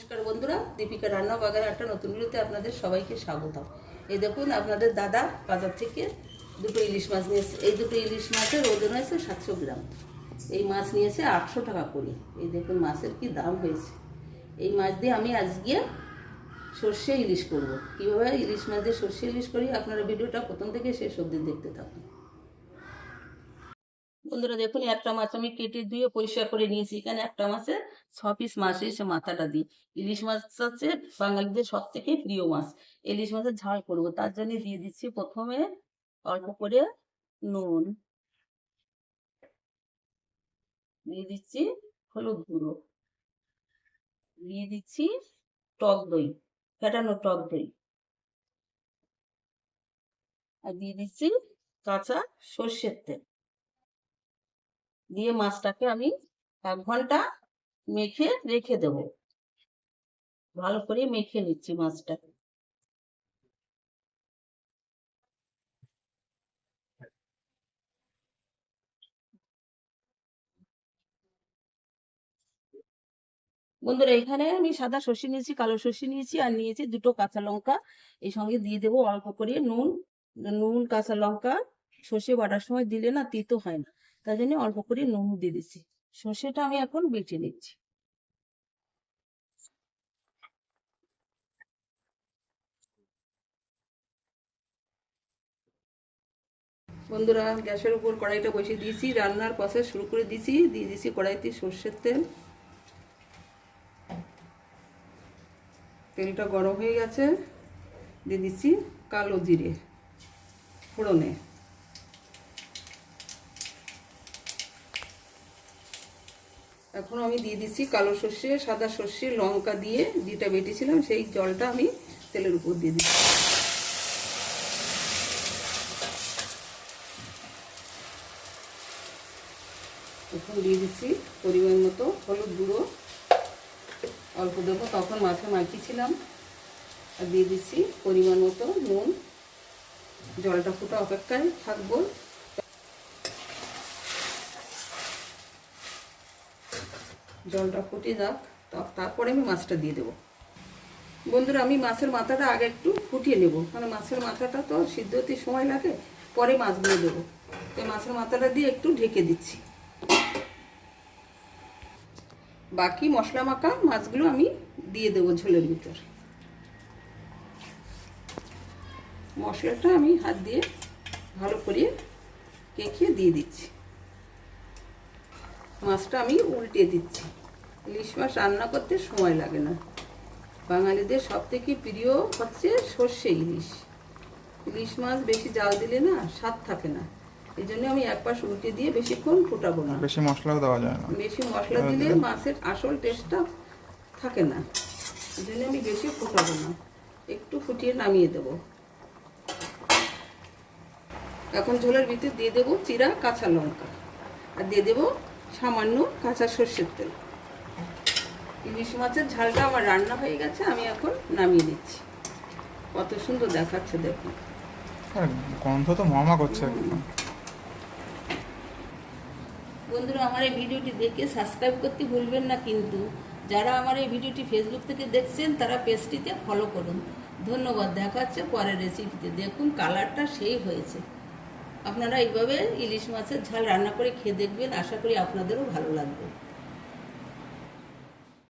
নমস্কার বন্ধুরা, দীপিকা রান্না বাগানে একটা নতুন ভিডিওতে আপনাদের সবাইকে স্বাগতম। এই দেখুন, আপনাদের দাদা বাজার থেকে দুটো ইলিশ মাছ নিয়েছে এই দুটো ইলিশ মাছের ওজন হয়েছে সাতশো গ্রাম। এই মাছ নিয়েছে আটশো টাকা করে। এই দেখুন, মাছের কি দাম হয়েছে। এই মাছ দিয়ে আমি আজকে সর্ষে ইলিশ করব। কীভাবে ইলিশ মাছ দিয়ে সর্ষে ইলিশ করি, আপনারা ভিডিওটা প্রথম থেকে শেষ অবধি দেখতে থাকুন। বন্ধুরা, দেখুন, একটা মাছ আমি কেটে ধুয়ে পরিষ্কার করে নিয়েছি। এখানে একটা মাছে ছ পিস এসে মাথাটা দিই। ইলিশ মাছ হচ্ছে বাঙালিদের সব থেকে প্রিয় মাছ। ইলিশ মাছের ঝাল করব, তার জন্য দিয়ে দিচ্ছি প্রথমে অল্প করে নুন। দিয়ে দিচ্ছি হলুদ গুঁড়ো। দিয়ে দিচ্ছি টক দই, ফেটানো টক দই। আর দিয়ে দিচ্ছি কাঁচা সর্ষের তেল। দিয়ে মাছটাকে আমি এক ঘণ্টা মেখে রেখে দেব। ভালো করে মেখে নিচ্ছি মাছটা। বন্ধুরা, এখানে আমি সাদা সর্ষে নিয়েছি, কালো সর্ষে নিয়েছি, আর নিয়েছি দুটো কাঁচা লঙ্কা। এই সঙ্গে দিয়ে দেবো অল্প করে নুন। নুন, কাঁচা লঙ্কা, সর্ষে বাটার সময় দিলে না তিতো হয় না। তাই জন্য অল্প করে নুন দিয়ে দিচ্ছি। সর্ষেটা আমি এখন বেটে নিচ্ছি। বন্ধুরা, গ্যাসের উপর কড়াইটা বসিয়ে দিয়েছি, রান্নার প্রসেস শুরু করে দিয়েছি, দিয়ে দিয়েছি কড়াইতে সর্ষের তেল। তেলটা গরম হয়ে গেছে, দিয়ে দিচ্ছি কালো জিরে, ফোড়নে। এখন আমি দিয়ে দিচ্ছি কালো সর্ষে, সাদা সর্ষে, লঙ্কা দিয়ে যেটা বেটেছিলাম সেই জলটা আমি তেলের উপর দিয়ে দিচ্ছি। এখন দিয়ে দিচ্ছি পরিমাণ মতো হলুদ গুঁড়ো। অল্প দেবো, তখন মাছে মাখিয়েছিলাম। আর দিয়ে দিচ্ছি পরিমাণ মতো নুন। জলটা ফুটা অপেক্ষায় থাকব। জলটা ফুটে যাক তারপরে আমি মাছটা দিয়ে দেবো। বন্ধুরা, আমি মাছের মাথাটা আগে একটু ফুটিয়ে নেব মানে মাছের মাথাটা তো সিদ্ধ হতে সময় লাগে, পরে মাছগুলো দেবো। তো মাছের মাথাটা দিয়ে একটু ঢেকে দিচ্ছি। বাকি মশলা মাখা মাছগুলো আমি দিয়ে দেবো ঝোলের ভিতর। মশলাটা আমি হাত দিয়ে ভালো করে কেঁকিয়ে দিয়ে দিচ্ছি। মাছটা আমি উল্টে দিচ্ছি। ইলিশ মাছ রান্না করতে সময় লাগে না। বাঙালিদের সব থেকে প্রিয় হচ্ছে সর্ষে ইলিশ। ইলিশ মাছ বেশি জাল দিলে না স্বাদ থাকে না। এই জন্য আমি এক পাশ উল্টে দিয়ে বেশিক্ষণ ফোটাবো না। বেশি মশলাও দেওয়া যায় না। বেশি মশলা দিলে মাছের আসল টেস্টটা থাকে না। এই জন্য আমি বেশি ফোটাবো না। একটু ফুটিয়ে নামিয়ে দেব। এখন ঝোলের ভিতরে দিয়ে দেবো চিরা কাঁচা লঙ্কা। আর দিয়ে দেবো সামান্য কাঁচা সর্ষের তেল। ইলিশ মাছের ঝালটা আমার রান্না হয়ে গেছে আমি এখন নামিয়ে দিচ্ছি কত সুন্দর দেখাচ্ছে দেখুন গন্ধ তো মমা করছে বন্ধুরা আমার এই ভিডিওটি দেখে সাবস্ক্রাইব করতে ভুলবেন না কিন্তু। যারা আমার এই ভিডিওটি ফেসবুক থেকে দেখছেন তারা পেজটিতে ফলো করুন। ধন্যবাদ দেখা হচ্ছে পরের রেসিপিতে দেখুন কালারটা সেই হয়েছে। আপনারা এইভাবে ইলিশ মাছের ঝাল রান্না করে খেয়ে দেখবেন। আশা করি আপনাদেরও ভালো লাগবে।